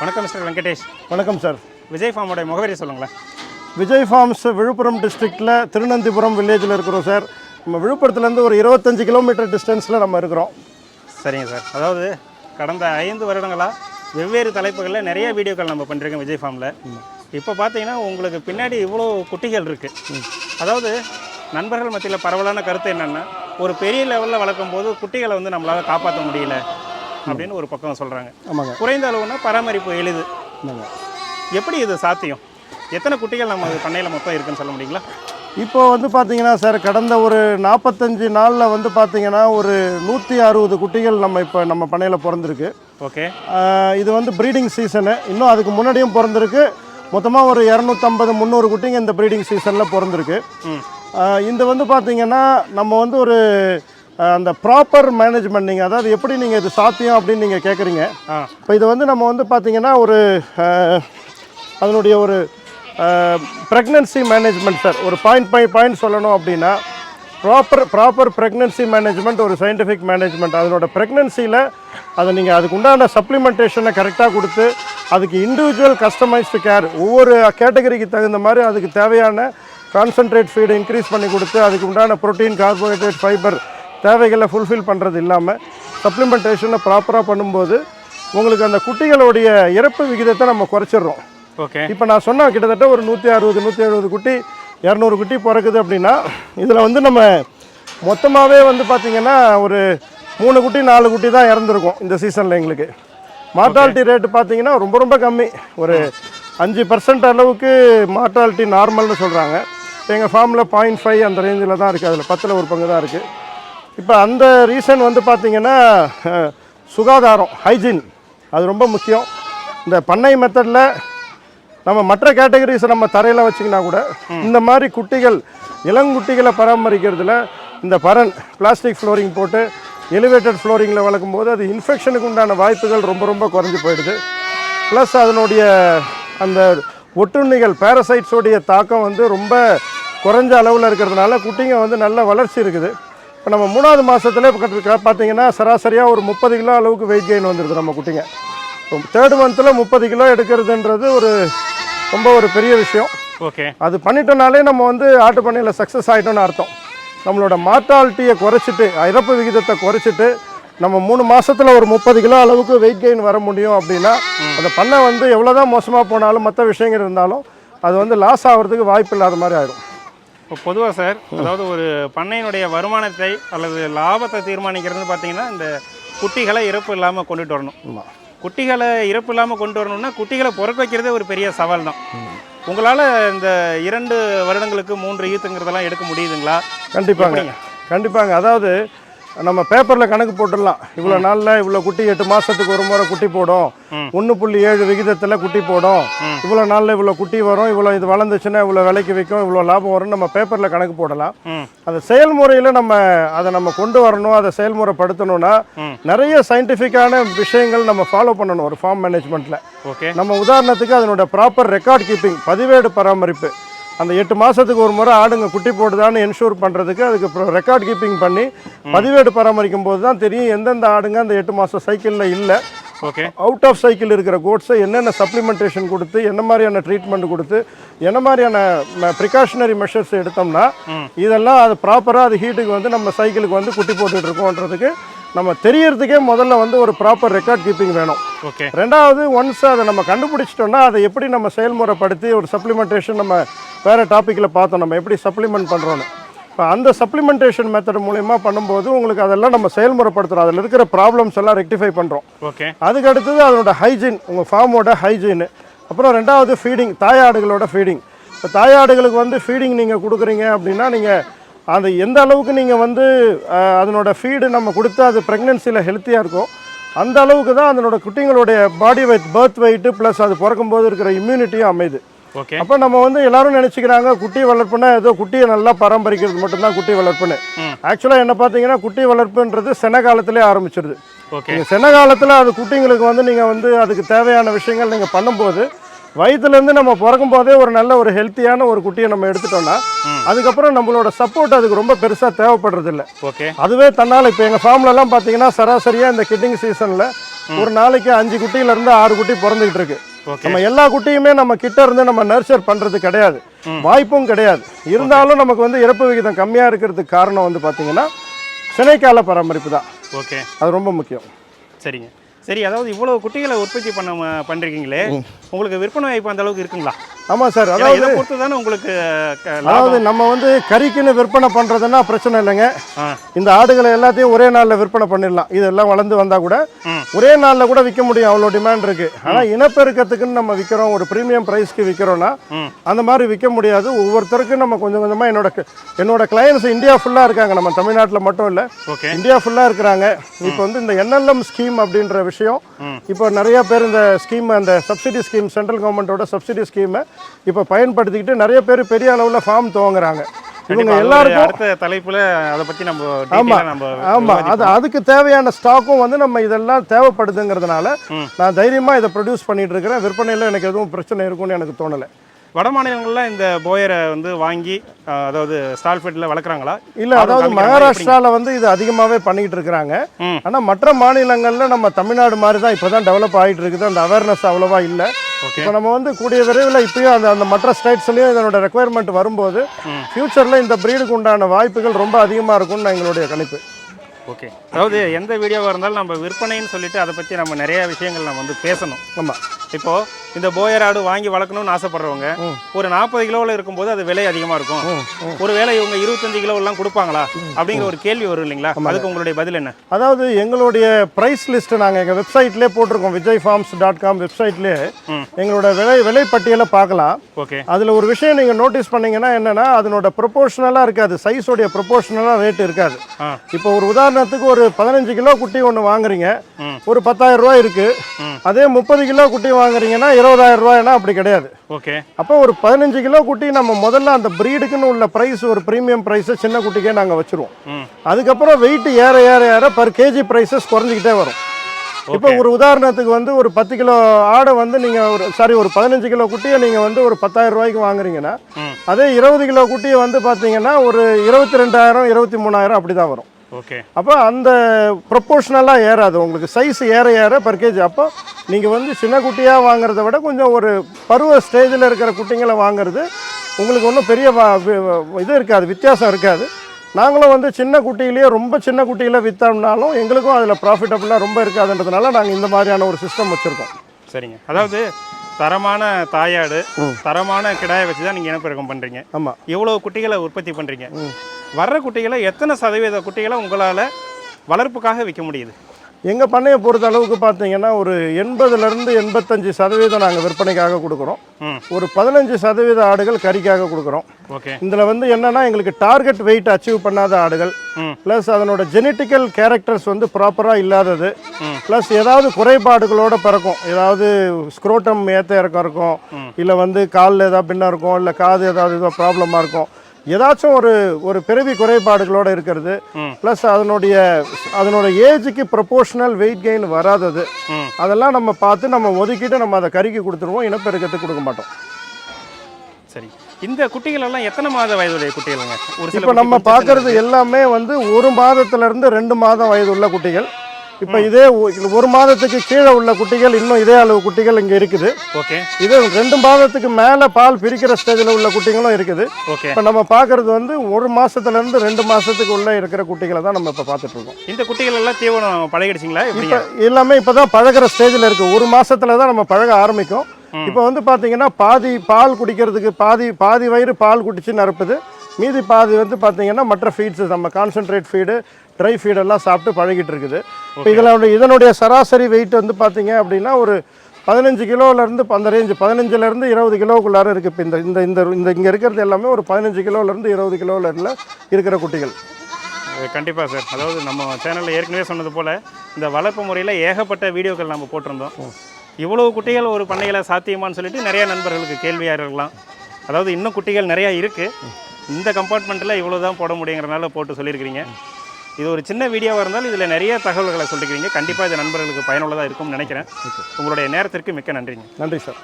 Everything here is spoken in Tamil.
வணக்கம் மிஸ்டர் வெங்கடேஷ். வணக்கம் சார். விஜய் ஃபார்மோட முகவரி சொல்லுங்களேன். விஜய் ஃபார்ம்ஸ் விழுப்புரம் டிஸ்ட்ரிக்டில் திருநந்திபுரம் வில்லேஜில் இருக்கிறோம் சார். நம்ம விழுப்புரத்துலேருந்து ஒரு இருபத்தஞ்சு கிலோமீட்டர் டிஸ்டன்ஸில் நம்ம இருக்கிறோம். சரிங்க சார். அதாவது கடந்த ஐந்து வருடங்களாக வெவ்வேறு தலைப்புகளில் நிறைய வீடியோக்கள் நம்ம பண்ணிருக்கோம் விஜய் ஃபார்மில். இப்போ பார்த்தீங்கன்னா உங்களுக்கு பின்னாடி இவ்வளோ குட்டிகள் இருக்குது அதாவது நண்பர்கள் மத்தியில் பரவலான கருத்து என்னென்னா ஒரு பெரிய லெவலில் வளர்க்கும் போது குட்டிகளை வந்து நம்மளால் காப்பாற்ற முடியல. அப்படின்னு ஒரு பக்கம் சொல்கிறாங்க ஆமாங்க. குறைந்த அளவுனா பராமரிப்பு எளிது. எப்படி இது சாத்தியம்? எத்தனை குட்டிகள் நம்ம பண்ணையில் மொத்தம் இருக்குன்னு சொல்ல முடியுங்களா? இப்போ வந்து பார்த்தீங்கன்னா சார் கடந்த ஒரு நாற்பத்தஞ்சு நாளில் வந்து பார்த்தீங்கன்னா ஒரு நூற்றி அறுபது குட்டிகள் நம்ம இப்போ நம்ம பண்ணையில் பிறந்திருக்கு. ஓகே. இது வந்து ப்ரீடிங் சீசனு இன்னும் அதுக்கு முன்னாடியும் பிறந்திருக்கு. மொத்தமாக ஒரு இரநூத்தம்பது முந்நூறு குட்டிங்க இந்த ப்ரீடிங் சீசனில் பிறந்திருக்கு. இந்த வந்து பார்த்தீங்கன்னா நம்ம வந்து ஒரு அந்த ப்ராப்பர் மேனேஜ்மெண்ட் நீங்கள் அதாவது எப்படி நீங்கள் இது சாத்தியம் அப்படின்னு நீங்கள் கேட்குறீங்க இப்போ இது வந்து நம்ம வந்து பார்த்தீங்கன்னா ஒரு அதனுடைய ஒரு ப்ரெக்னன்சி மேனேஜ்மெண்ட் சார் ஒரு பாயிண்ட் பை பாயிண்ட் சொல்லணும் அப்படின்னா ப்ராப்பர் ப்ராப்பர் ப்ரெக்னன்சி மேனேஜ்மெண்ட் ஒரு சயின்டிஃபிக் மேனேஜ்மெண்ட் அதனோட ப்ரெக்னன்சியில் அதை நீங்கள் அதுக்கு உண்டான சப்ளிமெண்டேஷனை கரெக்டாக கொடுத்து அதுக்கு இண்டிவிஜுவல் கஸ்டமைஸ்டு கேர் ஒவ்வொரு கேட்டகரிக்கு தகுந்த மாதிரி அதுக்கு தேவையான கான்சன்ட்ரேட் ஃபீடு இன்க்ரீஸ் பண்ணி கொடுத்து அதுக்கு உண்டான புரோட்டீன் கார்போஹைட்ரேட் ஃபைபர் தேவைகளை ஃபுல்ஃபில் பண்ணுறது இல்லாமல் சப்ளிமெண்டேஷனை ப்ராப்பராக பண்ணும்போது உங்களுக்கு அந்த குட்டிகளுடைய இறப்பு விகிதத்தை நம்ம குறைச்சிடுறோம். ஓகே இப்போ நான் சொன்ன கிட்டத்தட்ட ஒரு நூற்றி அறுபது நூற்றி எழுபது குட்டி இரநூறு குட்டி பிறக்குது அப்படின்னா இதில் வந்து நம்ம மொத்தமாகவே வந்து பார்த்திங்கன்னா ஒரு மூணு குட்டி நாலு குட்டி தான் இறந்துருக்கும் இந்த சீசனில் எங்களுக்கு. மார்ட்டாலிட்டி ரேட்டு பார்த்தீங்கன்னா ரொம்ப ரொம்ப கம்மி. ஒரு அஞ்சு பர்சன்ட் அளவுக்கு மார்ட்டாலிட்டி நார்மல்னு சொல்கிறாங்க எங்கள் ஃபார்மில் பாயிண்ட் ஃபைவ் அந்த ரேஞ்சில் தான் இருக்குது அதில் பத்தில் ஒரு பங்கு தான் இருக்குது இப்போ அந்த ரீசன் வந்து பார்த்திங்கன்னா சுகாதாரம் ஹைஜீன். அது ரொம்ப முக்கியம். இந்த பண்ணை மெத்தடில் நம்ம மற்ற கேட்டகரிஸை நம்ம தரையில் வச்சிங்கன்னா கூட இந்த மாதிரி குட்டிகள் இளங்குட்டிகளை பராமரிக்கிறதுல இந்த பரன் பிளாஸ்டிக் ஃப்ளோரிங் போட்டு எலிவேட்டட் ஃப்ளோரிங்கில் வளர்க்கும் போது அது இன்ஃபெக்ஷனுக்கு உண்டான வாய்ப்புகள் ரொம்ப ரொம்ப குறைஞ்சி போயிடுது. ப்ளஸ் அதனுடைய அந்த ஒட்டுண்ணிகள் பேரசைட்ஸோடைய தாக்கம் வந்து ரொம்ப குறைஞ்ச அளவில் இருக்கிறதுனால குட்டிங்க வந்து நல்ல வளர்ச்சி இருக்குது. இப்போ நம்ம மூணாவது மாதத்துல பார்த்தீங்கன்னா சராசரியாக ஒரு முப்பது கிலோ அளவுக்கு வெயிட் கெயின் வந்துடுது நம்ம குட்டிங்க. தேர்ட் மந்தில் முப்பது கிலோ எடுக்கிறதுன்றது ஒரு ரொம்ப ஒரு பெரிய விஷயம். ஓகே. அது பண்ணிட்டோனாலே நம்ம வந்து ஆட்டு பண்ணையில் சக்ஸஸ் ஆகிட்டோம்னு அர்த்தம். நம்மளோட மார்ட்டாலிட்டியை குறைச்சிட்டு இறப்பு விகிதத்தை குறைச்சிட்டு நம்ம மூணு மாசத்துல ஒரு முப்பது கிலோ அளவுக்கு வெயிட் கெயின் வர முடியும் அப்படின்னா அந்த பண்ணை வந்து எவ்வளோதான் மோசமாக போனாலும் மற்ற விஷயங்கள் இருந்தாலும் அது வந்து லாஸ் ஆகிறதுக்கு வாய்ப்பு இல்லாத மாதிரி ஆயிடும் இப்போ பொதுவாக சார் அதாவது ஒரு பண்ணையினுடைய வருமானத்தை அல்லது லாபத்தை தீர்மானிக்கிறதுன்னு பார்த்தீங்கன்னா இந்த குட்டிகளை இறப்பு இல்லாமல் கொண்டுட்டு வரணும். குட்டிகளை இறப்பு இல்லாமல் கொண்டு வரணும்னா குட்டிகளை பிறக்க வைக்கிறதே ஒரு பெரிய சவால் தான் உங்களால் இந்த இரண்டு வருடங்களுக்கு மூன்று ஈத்துங்கிறதெல்லாம் எடுக்க முடியுதுங்களா? கண்டிப்பாங்க? கண்டிப்பாங்க. அதாவது நம்ம பேப்பரில் கணக்கு போட்டுடலாம். இவ்வளோ நாளில் இவ்வளோ குட்டி எட்டு மாதத்துக்கு ஒரு முறை குட்டி போடும். ஒன்று புள்ளி ஏழு விகிதத்தில் குட்டி போடும். இவ்வளோ நாளில் இவ்வளோ குட்டி வரும் இவ்வளோ இது வளர்ந்துச்சுன்னா இவ்வளோ விலைக்கு விற்கும் இவ்வளோ லாபம் வரும்னு நம்ம பேப்பரில் கணக்கு போடலாம். அந்த செயல்முறையில் நம்ம அதை நம்ம கொண்டு வரணும் அதை செயல்முறைப்படுத்தணும்னா. நிறைய சயின்டிஃபிக்கான விஷயங்கள் நம்ம ஃபாலோ பண்ணணும் ஒரு ஃபார்ம் மேனேஜ்மெண்ட்டில் ஓகே. நம்ம உதாரணத்துக்கு அதனோட ப்ராப்பர் ரெக்கார்ட் கீப்பிங் பதிவேடு பராமரிப்பு. அந்த எட்டு மாதத்துக்கு ஒரு முறை ஆடுங்க குட்டி போடுதான்னு என்ஷூர் பண்ணுறதுக்கு அதுக்கு ரெக்கார்ட் கீப்பிங் பண்ணி பதிவேடு பராமரிக்கும் போது தான் தெரியும் எந்தெந்த ஆடுங்க அந்த எட்டு மாதம் சைக்கிளில் இல்லை. ஓகே. அவுட் ஆஃப் சைக்கிள் இருக்கிற கோட்ஸை என்னென்ன சப்ளிமெண்டேஷன் கொடுத்து என்ன மாதிரியான ட்ரீட்மெண்ட் கொடுத்து என்ன மாதிரியான ப்ரிகாஷனரி மெஷர்ஸ் எடுத்தோம்னா. இதெல்லாம் அது ப்ராப்பராக அது ஹீட்டுக்கு வந்து நம்ம சைக்கிளுக்கு வந்து குட்டி போட்டுட்டு இருக்கோன்றதுக்கு நம்ம தெரியறதுக்கே முதல்ல வந்து ஒரு ப்ராப்பர் ரெக்கார்ட் கீப்பிங் வேணும். ஓகே ரெண்டாவது ஒன்ஸ் அதை நம்ம கண்டுபிடிச்சிட்டோம்னா அதை எப்படி நம்ம செயல்முறைப்படுத்தி ஒரு சப்ளிமெண்டேஷன் நம்ம வேறு டாப்பிக்கில் பார்த்தோம். நம்ம எப்படி சப்ளிமெண்ட் பண்ணுறோன்னு இப்போ அந்த சப்ளிமெண்டேஷன் மெத்தட் மூலயமா பண்ணும்போது உங்களுக்கு அதெல்லாம் நம்ம செயல்முறைப்படுத்துகிறோம் அதில் இருக்கிற ப்ராப்ளம்ஸ் எல்லாம் ரெக்டிஃபை பண்ணுறோம் ஓகே அதுக்கு அடுத்தது அதனோட ஹைஜீன் உங்கள் ஃபார்மோட ஹைஜீன் அப்புறம் ரெண்டாவது ஃபீடிங் தாயாடுகளோட ஃபீடிங் இப்போ தாயாடுகளுக்கு வந்து ஃபீடிங் நீங்கள் கொடுக்குறீங்க அப்படின்னா நீங்கள் அந்த எந்த அளவுக்கு நீங்கள் வந்து அதனோட ஃபீடு நம்ம கொடுத்து அது ப்ரெக்னென்சியில் ஹெல்த்தியாக இருக்கும் அந்த அளவுக்கு தான் அதனோட குட்டிங்களுடைய body weight birth weight plus அது பிறக்கும்போது இருக்கிற இம்யூனிட்டியும் அமையுது. ஓகே அப்போ நம்ம வந்து எல்லாரும் நினச்சிக்கிறாங்க குட்டி வளர்ப்புனா ஏதோ குட்டியை நல்லா பராமரிக்கிறது மட்டும்தான் குட்டி வளர்ப்புன்னு. ஆக்சுவலாக என்ன பார்த்தீங்கன்னா குட்டி வளர்ப்புன்றது சென காலத்திலே ஆரம்பிச்சிருது. ஓகே சென காலத்தில் அது குட்டிங்களுக்கு வந்து நீங்கள் வந்து அதுக்கு தேவையான விஷயங்கள் நீங்கள் பண்ணும்போது வயிற்றுலேருந்து நம்ம பிறக்கும் போதே ஒரு நல்ல ஒரு ஹெல்த்தியான ஒரு குட்டியை நம்ம எடுத்துட்டோம்னா. அதுக்கப்புறம் நம்மளோட சப்போர்ட் அதுக்கு ரொம்ப பெருசாக தேவைப்படுறது இல்ல ஓகே. அதுவே தன்னால் இப்போ எங்கள் ஃபார்ம்லலாம் பார்த்தீங்கன்னா சராசரியாக இந்த கிட்டிங் சீசனில் ஒரு நாளைக்கு அஞ்சு குட்டியில இருந்து ஆறு குட்டி பிறந்துகிட்டு இருக்கு. நம்ம எல்லா குட்டியுமே நம்ம கிட்ட இருந்து நம்ம நர்ச்சர் பண்றது கிடையாது. வாய்ப்பும் கிடையாது. இருந்தாலும் நமக்கு வந்து இறப்பு விகிதம் கம்மியா இருக்கிறதுக்கு காரணம் வந்து பாத்தீங்கன்னா சினைக்கால பராமரிப்பு தான். ஓகே. அது ரொம்ப முக்கியம். சரிங்க. சரி அதாவது இவ்வளவு குட்டிகளை உற்பத்தி பண்ண பண்றீங்களே உங்களுக்கு விற்பனை வாய்ப்பு அந்த அளவுக்கு இருக்குங்களா? ஆமா சார் அதாவது பொறுத்து தானே உங்களுக்கு அதாவது நம்ம வந்து கறிக்குன்னு விற்பனை பண்றதுன்னா பிரச்சனை இல்லைங்க. இந்த ஆடுகளை எல்லாத்தையும் ஒரே நாளில் விற்பனை பண்ணிடலாம். இதெல்லாம் வளர்ந்து வந்தால் கூட. ஒரே நாளில் கூட விற்க முடியும் அவ்வளோ டிமாண்ட் இருக்கு. ஆனால் இனப்பெருக்கத்துக்குன்னு நம்ம விற்கிறோம் ஒரு ப்ரீமியம் ப்ரைஸ்க்கு விற்கிறோன்னா அந்த மாதிரி விற்க முடியாது. ஒவ்வொருத்தருக்கும் நம்ம கொஞ்சம் கொஞ்சமாக என்னோட என்னோட கிளையன்ஸ் இந்தியா ஃபுல்லாக இருக்காங்க. நம்ம தமிழ்நாட்டில் மட்டும் இல்லை. இந்தியா ஃபுல்லாக இருக்கிறாங்க. இப்போ வந்து இந்த என்எல்எம் ஸ்கீம் அப்படின்ற விஷயம். இப்போ நிறைய பேர் இந்த ஸ்கீம் அந்த சப்சிடி ஸ்கீம் சென்ட்ரல் கவர்மெண்ட்டோட சப்சிடி ஸ்கீமை இப்போ பயன்படுத்திக்கிட்டு நிறைய பேர் பெரிய அளவில் ஃபார்ம் துவங்குறாங்க இவங்க எல்லாருக்கும் அடுத்த தலைப்புல அதை பத்தி நம்ம ஆமா. ஆமா அது அதுக்கு தேவையான ஸ்டாக்கும் வந்து நம்ம இதெல்லாம் தேவைப்படுதுங்கிறதுனால. நான் தைரியமா இதை ப்ரொடியூஸ் பண்ணிட்டு இருக்கிறேன் விற்பனையில் எனக்கு எதுவும் பிரச்சனை இருக்கும்னு எனக்கு தோணலை வட மாநிலங்கள்ல இந்த போயரை வந்து வாங்கி அதாவது ஸ்டால் ஃபெட்ல வளர்க்குறாங்களா? இல்ல அதாவது மகாராஷ்டிரால வந்து இது அதிகமாவே பண்ணிக்கிட்டு இருக்கிறாங்க. ம். ஆனா மற்ற மாநிலங்கள்ல நம்ம தமிழ்நாடு மாதிரி தான் இப்பதான் டெவலப் ஆயிட்டு இருக்குது. அந்த அவேர்னஸ் அவ்வளவா இல்ல. இப்போ நம்ம வந்து கூடிய விரைவில் இப்பயும் அந்த அந்த மற்ற ஸ்டேட்ஸ்லயும் இதனோட ரெக்குயர்மெண்ட் வரும்போது. ஃபியூச்சர்ல இந்த பிரீடுக்கு உண்டான வாய்ப்புகள் ரொம்ப அதிகமா இருக்கும்னு எங்களுடைய கணிப்பு. ஓகே. அதாவது எந்த வீடியோவாக இருந்தாலும் நம்ம விற்பனைன்னு சொல்லிட்டு அதை பற்றி நம்ம நிறைய விஷயங்கள் நம்ம வந்து பேசணும். ஆமா. இப்போ இந்த போயர் ஆடு வாங்கி வளர்க்கணும்னு ஆசைப்படுறவங்க. ஒரு நாற்பது கிலோவில் இருக்கும்போது அது விலை அதிகமாக இருக்கும். ஒருவேளை இவங்க இருபத்தஞ்சு கிலோ எல்லாம் கொடுப்பாங்களா? அப்படிங்கிற ஒரு கேள்வி வரும் இல்லைங்களா? அதுக்கு உங்களுடைய பதில் என்ன? அதாவது எங்களுடைய ப்ரைஸ் லிஸ்ட் நாங்கள் எங்கள் வெப்சைட்லேயே போட்டிருக்கோம். விஜய் ஃபார்ம்ஸ் டாட் காம் வெப்சைட்லேயே. எங்களோட விலை விலைப்பட்டியலை பார்க்கலாம். ஓகே. அதில் ஒரு விஷயம் நீங்கள் நோட்டீஸ் பண்ணீங்கன்னா என்னன்னா அதனோட ப்ரொபோஷனலாக இருக்காது. சைஸோடைய ப்ரொபோஷனலாக ரேட் இருக்காது. இப்போ ஒரு உதாரணத்துக்கு ஒரு பதினஞ்சு கிலோ குட்டி ஒன்று வாங்குறீங்க. ஒரு பத்தாயிரம் ரூபாய் இருக்கு. ம். அதே முப்பது கிலோ குட்டி வாங்குறீங்கன்னா இருபதாயிரம் ரூபாய்னா அப்படி கிடையாது. ஓகே. அப்போ ஒரு பதினஞ்சு கிலோ குட்டி நம்ம முதல்ல அந்த ப்ரீடுக்குன்னு உள்ள ப்ரைஸ் ஒரு ப்ரீமியம் ப்ரைஸை சின்ன குட்டிக்கே நாங்கள் வச்சுருவோம். அதுக்கப்புறம் வெயிட் ஏற ஏற ஏற பர் கேஜி ப்ரைஸஸ் குறைஞ்சிக்கிட்டே வரும். இப்போ ஒரு உதாரணத்துக்கு வந்து ஒரு பத்து கிலோ ஆடை வந்து நீங்கள் ஒரு சாரி ஒரு பதினஞ்சு கிலோ குட்டியை நீங்கள் வந்து ஒரு பத்தாயிரம் ரூபாய்க்கு வாங்குறீங்கன்னா அதே இருபது கிலோ குட்டியை வந்து பார்த்தீங்கன்னா ஒரு இருபத்தி ரெண்டாயிரம் இருபத்தி மூணாயிரம் அப்படி தான் வரும். ஓகே அப்போ அந்த ப்ரொப்போர்ஷனலாக ஏறாது. உங்களுக்கு சைஸ் ஏற ஏற பர் கேஜி அப்போ நீங்கள் வந்து சின்ன குட்டியாக வாங்குறத விட கொஞ்சம் ஒரு பருவ ஸ்டேஜில் இருக்கிற குட்டிங்களை வாங்குறது உங்களுக்கு ஒன்றும் பெரிய இது இருக்காது வித்தியாசம் இருக்காது. நாங்களும் வந்து சின்ன குட்டியிலேயே ரொம்ப சின்ன குட்டியில் விற்றோம்னாலும் எங்களுக்கும் அதில் ப்ராஃபிட்டபுளாக ரொம்ப இருக்காதுன்றதுனால நாங்கள் இந்த மாதிரியான ஒரு சிஸ்டம் வச்சுருக்கோம். சரிங்க. அதாவது தரமான தாயாடு தரமான கிடாயை வச்சு தான் நீங்கள் இனப்பெருக்கம் பண்ணுறீங்க ஆமாம் இவ்வளோ குட்டிகளை உற்பத்தி பண்ணுறீங்க வர்ற குட்டிகளை எத்தனை சதவீத குட்டிகளை உங்களால் வளர்ப்புக்காக விற்க முடியுது? எங்கள் பண்ணையை பொறுத்த அளவுக்கு பார்த்தீங்கன்னா ஒரு எண்பதுலேருந்து எண்பத்தஞ்சு சதவீதம் நாங்கள் விற்பனைக்காக கொடுக்குறோம். ஒரு பதினஞ்சு சதவீத ஆடுகள் கறிக்காக கொடுக்குறோம். ஓகே. இதில் வந்து என்னன்னா எங்களுக்கு டார்கெட் வெயிட் அச்சீவ் பண்ணாத ஆடுகள். ப்ளஸ் அதனோட ஜெனட்டிக்கல் கேரக்டர்ஸ் வந்து ப்ராப்பராக இல்லாதது. ப்ளஸ் ஏதாவது குறைபாடுகளோட பிறக்கும். ஏதாவது ஸ்க்ரோட்டம் ஏற்ற இறக்கம் இருக்கும் இல்லை வந்து காலில் ஏதாவது பின்ன இருக்கும். இல்லை காது ஏதாவது ஏதோ ப்ராப்ளமாக இருக்கும். ஏதாச்சும் ஒரு ஒரு பிறவி குறைபாடுகளோட இருக்கிறது. ப்ளஸ் அதனுடைய அதனோட ஏஜுக்கு ப்ரொபோஷனல் வெயிட் கெயின் வராதது. அதெல்லாம் நம்ம பார்த்து நம்ம ஒதுக்கிட்டு நம்ம அதை கறிக்கு கொடுத்துருவோம் இனப்பெருக்கத்துக்கு கொடுக்க மாட்டோம். சரி. இந்த குட்டிகள் எல்லாம் எத்தனை மாத வயதுடைய குட்டிகளுங்க? இப்போ நம்ம பார்க்கறது எல்லாமே வந்து ஒரு மாதத்துல இருந்து ரெண்டு மாதம் வயது உள்ள குட்டிகள். இப்போ இதே ஒரு மாதத்துக்கு கீழே உள்ள குட்டிகள் இன்னும் இதே அளவு குட்டிகள் இங்கே இருக்குது. ஓகே. இதே ரெண்டு மாதத்துக்கு மேலே பால் பிரிக்கிற ஸ்டேஜில் உள்ள குட்டிகளும் இருக்குது. ஓகே. இப்போ நம்ம பார்க்கறது வந்து ஒரு மாசத்துல இருந்து ரெண்டு மாசத்துக்கு உள்ள இருக்கிற குட்டிகளை தான் நம்ம இப்போ பார்த்துட்டு இருக்கோம். இந்த குட்டிகள் எல்லாம் தீவனம் பழகிடுச்சிங்களா? இப்போ எல்லாமே இப்போ தான் பழகிற ஸ்டேஜில் இருக்குது ஒரு மாசத்துல தான் நம்ம பழக ஆரம்பிக்கும். இப்போ வந்து பார்த்தீங்கன்னா பாதி பால் குடிக்கிறதுக்கு பாதி பாதி வயிறு பால் குடிச்சு நிரப்புது மீதி பாதி வந்து பார்த்தீங்கன்னா மற்ற ஃபீட்ஸ் நம்ம கான்சென்ட்ரேட் ஃபீடு ட்ரை ஃபீடெல்லாம் சாப்பிட்டு பழகிட்டு இருக்குது. இப்போ இதில் இதனுடைய சராசரி வெயிட் வந்து பார்த்தீங்க அப்படின்னா ஒரு பதினஞ்சு கிலோலேருந்து அந்த ரேஞ்சு பதினஞ்சுலேருந்து இருபது கிலோக்குள்ளார இருக்குது இப்போ இந்த இந்த இந்த இந்த இங்கே இருக்கிறது எல்லாமே ஒரு பதினஞ்சு கிலோலேருந்து இருபது கிலோவில் இருக்கிற குட்டிகள். கண்டிப்பாக சார் அதாவது நம்ம சேனலில் ஏற்கனவே சொன்னது போல் இந்த வளர்ப்பு முறையில் ஏகப்பட்ட வீடியோக்கள் நம்ம போட்டிருந்தோம். இவ்வளவு குட்டிகள் ஒரு பண்ணையில் சாத்தியமான்னு சொல்லிட்டு நிறைய நண்பர்களுக்கு கேள்வியாக இருக்கலாம். அதாவது இன்னும் குட்டிகள் நிறையா இருக்குது இந்த கம்பார்ட்மெண்ட்டில் இவ்வளோ தான் போட முடியுங்கிறனால போட்டு சொல்லியிருக்கிறீங்க. இது ஒரு சின்ன வீடியோவாக இருந்தாலும் இதில் நிறைய தகவல்களை சொல்லிக்கிறீங்க. கண்டிப்பாக இது நண்பர்களுக்கு பயனுள்ளதாக இருக்கும்னு நினைக்கிறேன். உங்களுடைய நேரத்திற்கு மிக்க நன்றிங்க. நன்றி சார்.